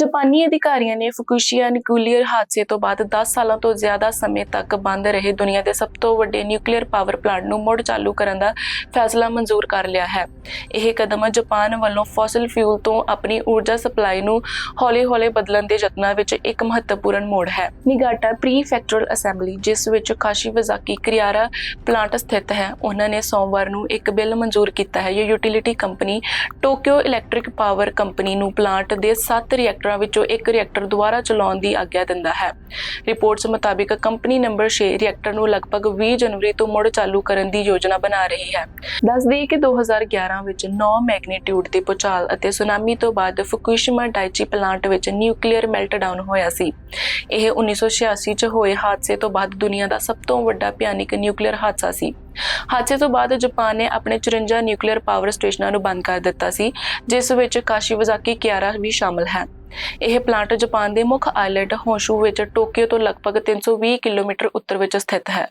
ਜਾਪਾਨੀ ਅਧਿਕਾਰੀਆਂ ਨੇ ਫੁਕੂਸ਼ੀਆ ਨਿਊਕਲੀਅਰ ਹਾਦਸੇ ਤੋਂ ਬਾਅਦ 10 ਸਾਲਾਂ ਤੋਂ ਜ਼ਿਆਦਾ ਸਮੇਂ ਤੱਕ ਬੰਦ ਰਹੇ ਦੁਨੀਆ ਦੇ ਸਭ ਤੋਂ ਵੱਡੇ ਨਿਊਕਲੀਅਰ ਪਾਵਰ ਪਲਾਂਟ ਨੂੰ ਮੁੜ ਚਾਲੂ ਕਰਨ ਦਾ ਫੈਸਲਾ ਮਨਜ਼ੂਰ ਕਰ ਲਿਆ ਹੈ। ਇਹ ਕਦਮ ਜਾਪਾਨ ਵੱਲੋਂ ਫੋਸਲ ਫਿਊਲ ਤੋਂ ਆਪਣੀ ਊਰਜਾ ਸਪਲਾਈ ਨੂੰ ਹੌਲੀ-ਹੌਲੀ ਬਦਲਣ ਦੇ ਯਤਨਾਂ ਵਿੱਚ ਇੱਕ ਮਹੱਤਵਪੂਰਨ ਮੋੜ ਹੈ। ਨਿਗਾਟਾ ਪ੍ਰੀਫੈਕਚਰਲ ਅਸੈਂਬਲੀ, ਜਿਸ ਵਿੱਚ ਕਾਸ਼ੀਵਾਜ਼ਾਕੀ ਕਰਿਆਰਾ ਪਲਾਂਟ ਸਥਿਤ ਹੈ, ਉਹਨਾਂ ਨੇ ਸੋਮਵਾਰ ਨੂੰ ਇੱਕ ਬਿੱਲ ਮਨਜ਼ੂਰ ਕੀਤਾ ਹੈ। ਜੋ utility company Tokyo electric power company ਨੂੰ ਪਲਾਂਟ ਦੇ 7 ਰਿਐਕਟਰ ਵਿੱਚੋਂ ਇੱਕ ਰਿਐਕਟਰ ਦੁਬਾਰਾ ਚਲਾਉਣ ਦੀ ਆਗਿਆ ਦਿੰਦਾ ਹੈ। ਰਿਪੋਰਟਸ ਮੁਤਾਬਿਕ ਕੰਪਨੀ ਨੰਬਰ 6 ਰਿਐਕਟਰ ਨੂੰ ਲਗਭਗ 20 ਜਨਵਰੀ ਤੋਂ ਮੁੜ ਚਾਲੂ ਕਰਨ ਦੀ ਯੋਜਨਾ ਬਣਾ ਰਹੀ ਹੈ। ਦੱਸ ਦੇਈਏ ਕਿ 2011 ਵਿੱਚ 9 ਮੈਗਨੀਟਿਊਡ ਦੇ ਭੂਚਾਲ ਅਤੇ ਸੁਨਾਮੀ ਤੋਂ ਬਾਅਦ ਫੁਕੂਸ਼ੀਮਾ ਡਾਇਚੀ ਪਲਾਂਟ ਵਿੱਚ ਨਿਊਕਲੀਅਰ ਮੈਲਟਡਾਊਨ ਹੋਇਆ ਸੀ। ਇਹ 1986 ਚ ਹੋਏ ਹਾਦਸੇ ਤੋਂ ਬਾਅਦ ਦੁਨੀਆ ਦਾ ਸਭ ਤੋਂ ਵੱਡਾ ਭਿਆਨਕ ਨਿਊਕਲੀਅਰ ਹਾਦਸਾ ਸੀ। ਹਾਦਸੇ ਤੋਂ ਬਾਅਦ ਜਾਪਾਨ ਨੇ ਆਪਣੇ 54 ਨਿਊਕਲੀਅਰ ਪਾਵਰ ਸਟੇਸ਼ਨਾਂ ਨੂੰ ਬੰਦ ਕਰ ਦਿੱਤਾ ਸੀ, ਜਿਸ ਵਿੱਚ ਕਾਸ਼ੀਵਾਜ਼ਾਕੀ ਕਿਆਰਾ ਵੀ ਸ਼ਾਮਲ ਹੈ। ਇਹ ਪਲਾਂਟ ਜਾਪਾਨ ਦੇ ਮੁੱਖ ਆਈਲੈਂਡ ਹੋਂਸ਼ੂ ਵਿੱਚ ਟੋਕੀਓ ਤੋਂ ਲਗਭਗ 320 ਕਿਲੋਮੀਟਰ ਉੱਤਰ ਵਿੱਚ ਸਥਿਤ ਹੈ।